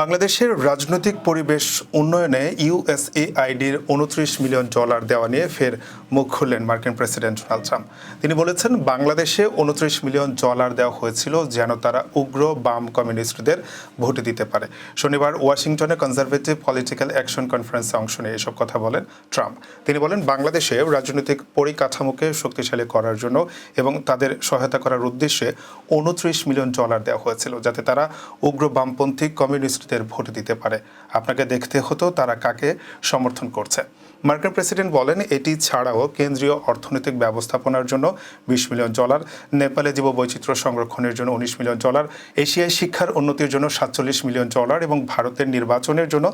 বাংলাদেশের রাজনৈতিক পরিবেশ উন্নয়নে ইউএসএআইডির উনত্রিশ মিলিয়ন ডলার দেওয়া নিয়ে ফের মুখ খুললেন মার্কিন প্রেসিডেন্ট ডোনাল্ড ট্রাম্প। তিনি বলেছেন, বাংলাদেশে উনত্রিশ মিলিয়ন ডলার দেওয়া হয়েছিল যেন তারা উগ্র বাম কমিউনিস্টদের ভোট দিতে পারে। শনিবার ওয়াশিংটনে কনজারভেটিভ পলিটিক্যাল অ্যাকশন কনফারেন্সে অংশ নিয়ে এসব কথা বলেন ট্রাম্প। তিনি বলেন, বাংলাদেশে রাজনৈতিক পরিকাঠামোকে শক্তিশালী করার জন্য এবং তাদের সহায়তা করার উদ্দেশ্যে উনত্রিশ মিলিয়ন ডলার দেওয়া হয়েছিল যাতে তারা উগ্র বামপন্থী কমিউনিস্টদের ভোট দিতে পারে। আপনাকে দেখতে হতো তারা কাকে সমর্থন করছে। মার্কিন প্রেসিডেন্ট বলেন, এটি ছাড়াও কেন্দ্রীয় অর্থনৈতিক ব্যবস্থাপনার জন্য বিশ মিলিয়ন ডলার, নেপালে জীববৈচিত্র্য সংরক্ষণের জন্য উনিশ মিলিয়ন ডলার, এশিয়ায় শিক্ষার উন্নতির জন্য সাতচল্লিশ মিলিয়ন ডলার এবং ভারতের নির্বাচনের জন্য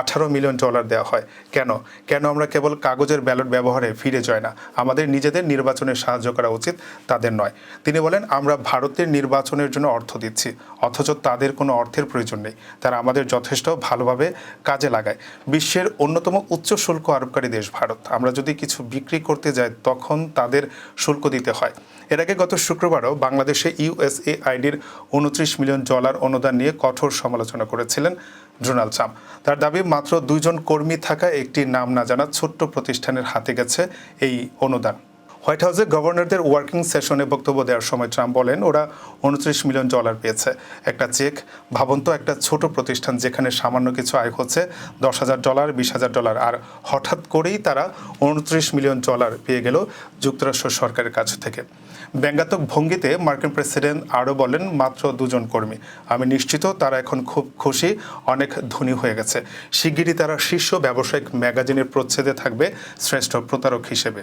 আঠারো মিলিয়ন ডলার দেওয়া হয়। কেন? কেন আমরা কেবল কাগজের ব্যালট ব্যবহারে ফিরে যাই না? আমাদের নিজেদের নির্বাচনে সাহায্য করা উচিত তাদের নয়। তিনি বলেন, আমরা ভারতের নির্বাচনের জন্য অর্থ দিচ্ছি, অথচ তাদের কোনো অর্থের প্রয়োজন নেই। তারা আমাদের যথেষ্ট ভালোভাবে কাজে লাগায়। বিশ্বের অন্যতম উচ্চ শুল্ক আরোপকারী দেশ ভারত। আমরা যদি কিছু বিক্রি করতে যাই, তখন তাদের শুল্ক দিতে হয়। এর আগে গত শুক্রবারও বাংলাদেশে ইউএসএ আইডির উনত্রিশ মিলিয়ন ডলার অনুদান নিয়ে কঠোর সমালোচনা করেছিলেন ডোনাল্ড ট্রাম্প। তার দাবি, মাত্র দুইজন কর্মী থাকা একটি নাম না জানা ছোট্ট প্রতিষ্ঠানের হাতে গেছে এই অনুদান। হোয়াইট হাউসে গভর্নরদের ওয়ার্কিং সেশনে বক্তব্য দেওয়ার সময় ট্রাম্প বলেন, ওরা উনত্রিশ মিলিয়ন ডলার পেয়েছে। একটা চেক, ভাবন্ত একটা ছোট প্রতিষ্ঠান যেখানে সামান্য কিছু আয় হচ্ছে দশ হাজার ডলার, বিশ হাজার ডলার। আর হঠাৎ করেই তারা উনত্রিশ মিলিয়ন ডলার পেয়ে গেল যুক্তরাষ্ট্র সরকারের কাছ থেকে। ব্যঙ্গাত্মক ভঙ্গিতে মার্কিন প্রেসিডেন্ট আরও বলেন, মাত্র দুজন কর্মী। আমি নিশ্চিত তারা এখন খুব খুশি, অনেক ধনী হয়ে গেছে। শিগগিরই তারা শীর্ষ ব্যবসায়িক ম্যাগাজিনের প্রচ্ছেদে থাকবে শ্রেষ্ঠ প্রতারক হিসেবে।